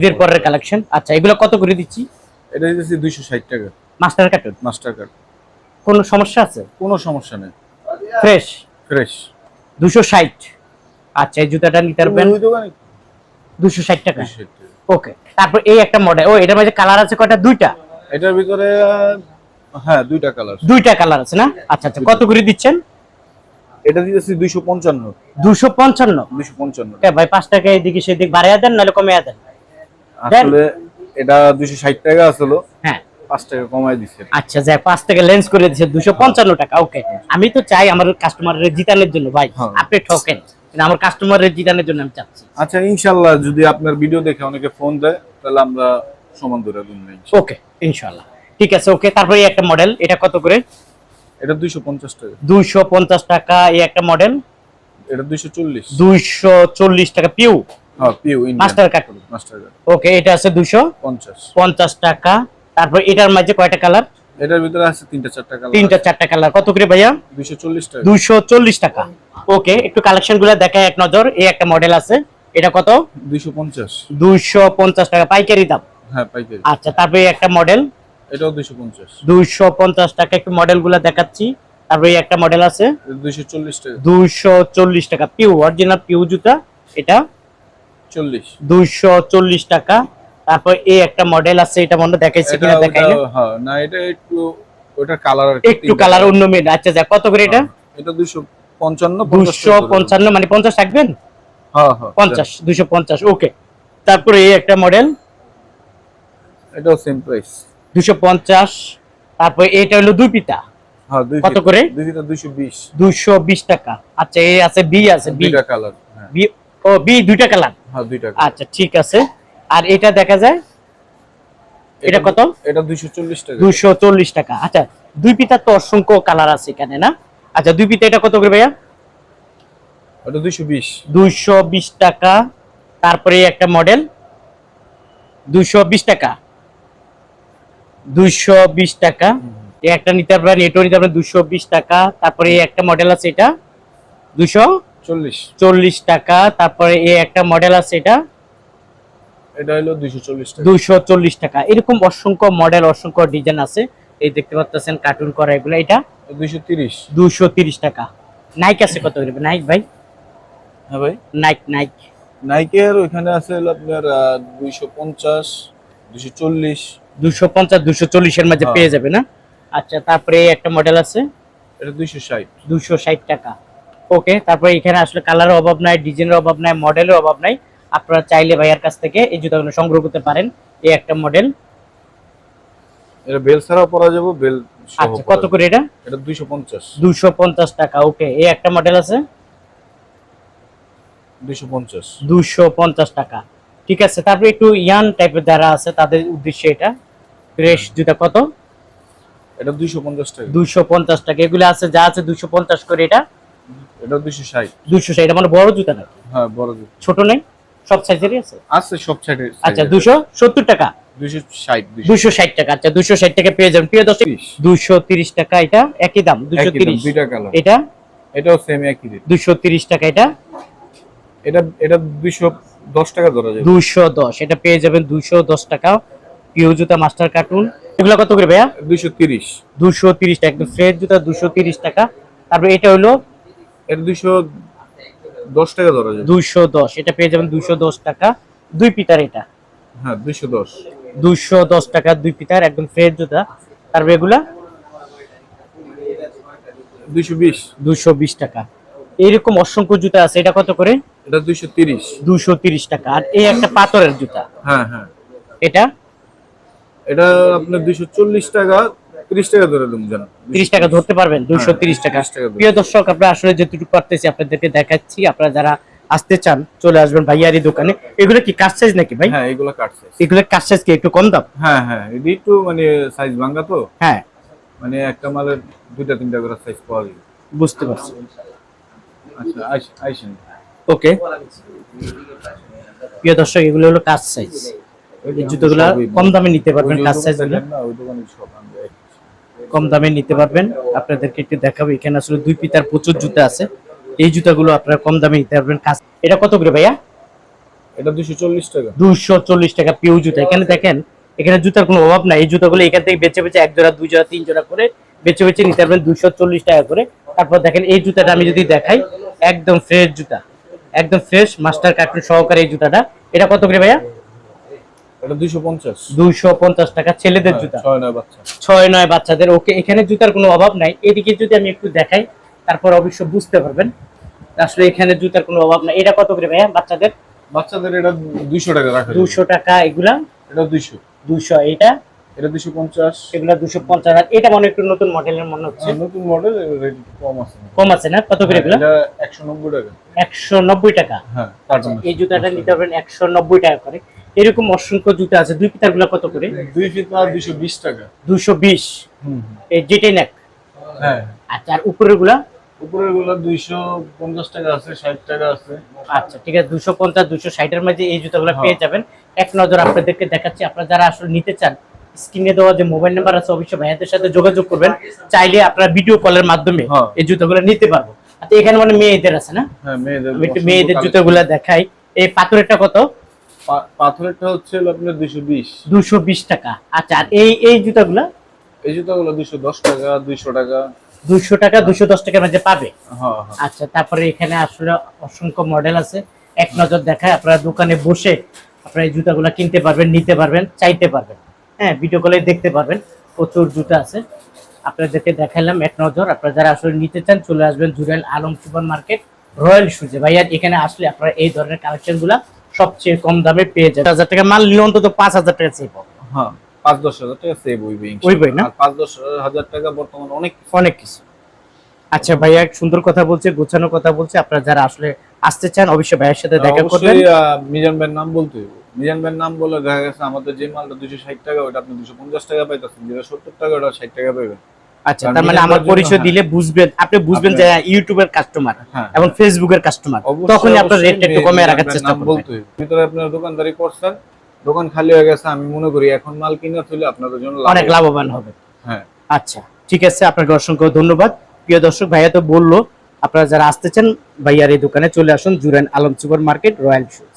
ঈদের পরের কালেকশন আচ্ছা এগুলো কত করে দিচ্ছি? এটা দুইশো ষাট টাকা। মাস্টার কার্ড মাস্টার কার্ড কোনো সমস্যা আছে? কোনো সমস্যা নেই। ফ্রেশ ফ্রেশ দুশো ষাট। আচ্ছা এই জুতাটা নিতে পারবেন? ওই দোকানে? দুশো ষাট টাকা। 260 টাকা। ওকে তারপর এই একটা মডেল ও এটার মধ্যে কালার আছে কয়টা? দুইটা? এটার ভিতরে হ্যাঁ দুইটা কালার দুইটা কালার আছে না? আচ্ছা আচ্ছা কত করে দিচ্ছেন? এটা দিতেছি পঞ্চান্ন। দুইশো পঞ্চান্ন। এ ভাই পাঁচ টাকা এদিকে সেদিক বাড়াইয়া দেন নাহলে কমিয়ে দেন। আসলে এটা দুইশো ষাট টাকা আসলো। হ্যাঁ। পাঁচ টাকা কমাই দিচ্ছে আচ্ছা যাই পাঁচ টাকা লেন্স করে দুশো পঞ্চান্ন টাকা ওকে আমি তো চাই আমার কাস্টমারের জিতানোর জন্য ভাই। হ্যাঁ। আপনি ঠকেন কিন্তু আমার কাস্টমারের জিতানোর জন্য আমি চাচ্ছি। আচ্ছা ইনশাল্লাহ যদি আপনার ভিডিও দেখে অনেকে ফোন দেয় তাহলে আমরা সমান দূরে দিন ওকে ইনশাল্লাহ। ঠিক আছে ওকে তারপরে এই একটা মডেল এটা কত করে? এটা দুইশো পঞ্চাশ টাকা। দুইশো পঞ্চাশ টাকা এই একটা মডেল এটা দুইশো চল্লিশ। দুইশো চল্লিশ টাকা হ্যাঁ Piu master carton master card okay এটা আছে দুইশো পঞ্চাশ। পঞ্চাশ টাকা। তারপর এটার মাঝে কয়টা কালার এটার ভিতরে আছে তিনটা চারটা কালার তিনটা চারটা কালার কত করে ভাইয়া? দুইশো চল্লিশ টাকা। দুইশো চল্লিশ টাকা। ওকে একটু কালেকশনগুলো দেখায় এক নজর। এই একটা মডেল আছে। এটা কত? দুইশো পঞ্চাশ। দুইশো পঞ্চাশ টাকা। পাইকারি দাম? হ্যাঁ পাইকারি। আচ্ছা তারপরে একটা মডেল এটাও দুইশো পঞ্চাশ। দুইশো পঞ্চাশ টাকা একটু মডেলগুলো দেখাচ্ছি। তারপরে একটা মডেল আছে। দুইশো চল্লিশ টাকা। দুইশো চল্লিশ টাকা। পিউ অরিজিনাল পিউ জুতা। এটা চল্লিশ। দুইশো চল্লিশ টাকা। তারপর এই একটা মডেল আছে এটা মনে দেখাইছি কিনা দেখাই না। হ্যাঁ না এটা একটু ওটা কালার একটু কালার অন্য মেড আচ্ছা যা কত করে এটা? এটা দুইশো পঞ্চান্ন দুইশো পঞ্চান্ন মানে পঞ্চাশ থাকবেন? হ্যাঁ হ্যাঁ পঞ্চাশ দুইশো পঞ্চাশ ওকে। তারপরে এই একটা মডেল এটাও সেম প্রাইস দুইশো পঞ্চাশ তারপরে এটা হলো দুই পিতা। হ্যাঁ দুই কত করে? দুই বিশ। দুইশো বিশ টাকা। আচ্ছা এই আছে বি আছে বি কালার হ্যাঁ। বি ও বি দুইটা কালার হ্যাঁ দুইটা আচ্ছা ঠিক আছে। আর এটা দেখা যায়? এটা কত? এটা দুইশো চল্লিশ টাকা। দুইশো চল্লিশ টাকা। আচ্ছা দুই পিতার তো অসংখ্য কালার আছে এখানে না? আচ্ছা দুই পিতা এটা কত করে ভাইয়া? বিশ। দুইশো বিশ টাকা। তারপরে একটা মডেল দুইশো বিশ টাকা। দুইশো বিশ টাকা। একটা নিতে পারবেন এটাও নিতে পারবেন দুইশো বিশ টাকা। তারপরে একটা মডেল আছে এটা। দুইশো চল্লিশ। টাকা তারপরে এই একটা মডেল আছে এটা? এটা হলো দুইশো চল্লিশ টাকা। এরকম অসংখ্য মডেল অসংখ্য ডিজাইন আছে। এই দেখতে পাচ্ছেন কার্টুন করা এগুলো এটা? দুইশো তিরিশ। দুইশো তিরিশ টাকা। নাইক আছে কত করে? নাইক ভাই? হ্যাঁ ভাই। নাইক নাইক নাইকের ওইখানে আছে আপনার দুইশো পঞ্চাশ দুইশো চল্লিশ। দুশো পঞ্চাশ দুশো চল্লিশের মাঝে হ্যাঁ। পেয়ে যাবে না? আচ্ছা তারপরে একটা মডেল আছে? এটা দুইশো ষাট। দুশো ষাট টাকা। ওকে তারপরে এখানে আসলে কালারের অভাব নাই ডিজাইনের অভাব নাই মডেলের অভাব নাই। আপনারা চাইলে ভাইয়ার কাছ থেকে এই জুতাগুলো সংগ্রহ করতে পারেন এই একটা মডেল এটা বেল ছাড়াও পরা যাব বেল আচ্ছা কত করে এটা? এটা দুইশো পঞ্চাশ। দুশো পঞ্চাশ টাকা ওকে এই একটা মডেল আছে? দুইশো পঞ্চাশ। দুশো পঞ্চাশ টাকা। ঠিক আছে তারপরে একটু ইয়ান টাইপের যারা আছে তাদের উদ্দেশ্যে এটা। ফ্রেশ জুতা কত? এটা দুইশো পঞ্চাশ টাকা। দুশো পঞ্চাশ টাকা এগুলো আছে যা আছে দুশো পঞ্চাশ করে এটা। এটা দুইশো ষাট। দুশো এটা মানে বড় জুতা নাকি? হ্যাঁ বড় জুতো। ছোট নেই? সব সাইজেরই আছে? আছে সব সাইডে আচ্ছা দুশো সত্তর টাকা? দুইশো ষাট দুইশো। দুশো ষাট টাকা আচ্ছা দুশো ষাট টাকা পেয়ে যাবেন। প্রিয় দর্শক তিরিশ। দুশো তিরিশ টাকা এটা একই দাম দুশো একই দাম, তিরিশ। দুইটা কালার। এটা? এটাও সেম একই রেট দুশো তিরিশ টাকা এটা? এটা এটা দুইশো দশ টাকা ধরা যায়। দুশো দশ এটা পেয়ে যাবেন দুশো দশ টাকা। প্রিয় জুতা মাস্টার কার্টুন। এগুলো কত করে ভাইয়া? দুইশো তিরিশ। দুশো তিরিশ টাকা একদম ফ্রেশ জুতা দুশো তিরিশ টাকা। তারপরে এটা হলো এটা দুইশো দশ টাকা ধরা যায়। দুইশো দশ এটা পেয়ে যাবেন দুইশো দশ টাকা। দুই পিতার এটা। হ্যাঁ দুইশো দশ। দুইশো দশ টাকা দুই পিতার একদম ফ্রেশ জুতা। তারপরে এগুলা দুইশো বিশ। দুইশো বিশ টাকা। এইরকম অসংখ্য জুতা আছে এটা কত করে? এটা দুইশো তিরিশ। দুইশো তিরিশ টাকা। আর এই একটা পাথরের জুতা। হ্যাঁ হ্যাঁ। এটা? এটা আপনার দুইশো চল্লিশ টাকা তিরিশ টাকা ধরে দেবো জান। তিরিশ টাকা ধরতে পারবেন টাকা। 30 ধরে। প্রিয় দর্শক আমরা আসলে যেটুকু পারতেছি আপনাদেরকে দেখাচ্ছি। আপনারা যারা আসতে চান চলে আসবেন ভাইয়ারি দোকানে। এগুলো কি কাজ সাইজ নাকি ভাই? হ্যাঁ এগুলো কাটছে এগুলো কাজ সাইজ কি একটু কম দাম? হ্যাঁ হ্যাঁ এটি একটু মানে সাইজ ভাঙ্গা তো। হ্যাঁ। মানে একটা মালের দুইটা তিনটা করে সাইজ পাওয়া যায়। বুঝতে পারছি। আচ্ছা আইসেন। ওকে। প্রিয় দর্শক এগুলো হলো সাইজ জুতোগুলো কম দামে নিতে পারবেন সাইজ ওই দোকানে সব কম দামে নিতে পারবেন। আপনাদেরকে একটু দেখাবো এখানে আসলে দুই পিতার প্রচুর জুতা আছে। এই জুতাগুলো আপনারা কম দামে নিতে পারবেন। কাজ এটা কত করে ভাইয়া? এটা দুশো চল্লিশ টাকা। দুশো চল্লিশ টাকা পিউ জুতা। এখানে দেখেন এখানে জুতার কোনো অভাব নাই। এই জুতাগুলো এখান থেকে বেছে বেছে এক জোড়া দুই জোড়া তিন জোড়া করে বেছে বেছে নিতে পারবেন দুশো চল্লিশ টাকা করে। তারপর দেখেন এই জুতাটা আমি যদি দেখাই একদম ফ্রেশ জুতা। একদম ফ্রেশ মাস্টার কার্টুন সহকারে এই জুতাটা। এটা কত করে ভাইয়া? এটা টাকা ছেলেদের জুতা। বাচ্চা। ছয় নয় বাচ্চাদের ওকে এখানে জুতার কোনো অভাব নাই। এদিকে যদি আমি একটু দেখাই তারপর অবশ্য বুঝতে পারবেন। আসলে এখানে জুতার কোনো অভাব নাই। এটা কত করে ভাইয়া বাচ্চাদের? বাচ্চাদের এটা দুইশো টাকা রাখা টাকা এগুলা? এটা দুইশো। দুশো এটা এটা দুইশো পঞ্চাশ। এগুলা দুশো পঞ্চাশ আর এটা মনে একটু নতুন মডেলের মনে হচ্ছে। নতুন মডেল কম আছে কম আছে না? কত করে এগুলা? এটা একশো নব্বই টাকা। একশো নব্বই টাকা? হ্যাঁ কার্টুন এই জুতাটা নিতে পারবেন একশো নব্বই টাকা করে। এরকম অসংখ্য জুতা আছে। দুই পিতারগুলা কত করে? দুই ফিতা দুইশো বিশ টাকা। দুশো বিশ। হুম এই যেটাই নেক হ্যাঁ। আচ্ছা আর উপরেরগুলা উপরেরগুলো দুইশো পঞ্চাশ টাকা আছে ষাট টাকা আছে। আচ্ছা ঠিক আছে দুশো পঞ্চাশ দুশো ষাটের মাঝে এই জুতাগুলো হ্যাঁ। পেয়ে যাবেন। এক নজর আপনাদেরকে দেখাচ্ছি। আপনারা যারা আসলে নিতে চান স্ক্রিনে দেওয়া যে মোবাইল নাম্বার আছে অবশ্যই ভাইয়াদের সাথে যোগাযোগ করবেন। চাইলে আপনারা ভিডিও কলের মাধ্যমে হ্যাঁ। এই জুতাগুলো নিতে পারব। আচ্ছা এখানে মানে মেয়েদের আছে না? হ্যাঁ মেয়েদের। জুতোগুলা দেখাই। এই পাথরেরটা কত? পাথরেরটা হচ্ছে আপনার দুইশো বিশ। দুশো বিশ টাকা। আচ্ছা আর এই এই জুতাগুলা? এই জুতাগুলো দুইশো দশ টাকা দুইশো টাকা। দুশো টাকা দুশো দশ টাকার মধ্যে পাবে? হ্যাঁ হ্যাঁ। আচ্ছা তারপরে এখানে আসলে অসংখ্য মডেল আছে। এক নজর দেখায় আপনারা দোকানে বসে আপনারা এই জুতাগুলো কিনতে পারবেন নিতে পারবেন চাইতে পারবেন। হ্যাঁ ভিডিও কলে দেখতে পারবেন। প্রচুর জুতা আছে। আপনাদেরকে দেখালাম এক নজর। আপনারা যারা আসলে নিতে চান চলে আসবেন Jurel Alam super market royal shoes. ভাইয়া এখানে আসলে আপনারা এই ধরনের কালেকশনগুলা সবচেয়ে কম দামে পেয়ে যাবেন। হাজার টাকা মাল নিলে অন্তত পাঁচ হাজার টাকা সেভ হ্যাঁ পাঁচ দশ হাজার টাকা সেভ হইবে হইবেই না? পাঁচ দশ হাজার টাকা বর্তমানে অনেক অনেক কিছু। আচ্ছা ভাইয়া সুন্দর কথা বলছে গোছানো কথা বলছে। আপনারা যারা আসলে আসতে চান অবশ্যই ভাইয়ের সাথে দেখা করবেন। মিজান ভাইয়ের নাম বলতে মিজান ভাইয়ের নাম বলে দেখা গেছে আমাদের যে মালটা দুশো ষাট টাকা ওটা আপনি দুশো পঞ্চাশ টাকা পাইতেছেন। যেটা সত্তর টাকা ওটা ষাট টাকা পাইবেন। আচ্ছা তার মানে আমার পরিচয় হ্যাঁ। দিলে বুঝবেন আপনি বুঝবেন যে ইউটিউবের কাস্টমার হ্যাঁ। এবং ফেসবুকের কাস্টমার তখনই আপনার রেটটা একটু কমে রাখার চেষ্টা করবেন। ভিতরে আপনার দোকানদারি করছেন দোকান খালি হয়ে গেছে আমি মনে করি এখন মাল কিনা তুলে আপনাদের জন্য অনেক লাভবান হবে। হ্যাঁ। আচ্ছা ঠিক আছে আপনাকে অসংখ্য ধন্যবাদ। প্রিয় দর্শক ভাইয়া তো বলল আপনারা যারা আসতে চান ভাইয়ার এই দোকানে চলে আসুন Juren Alam super market royal shoes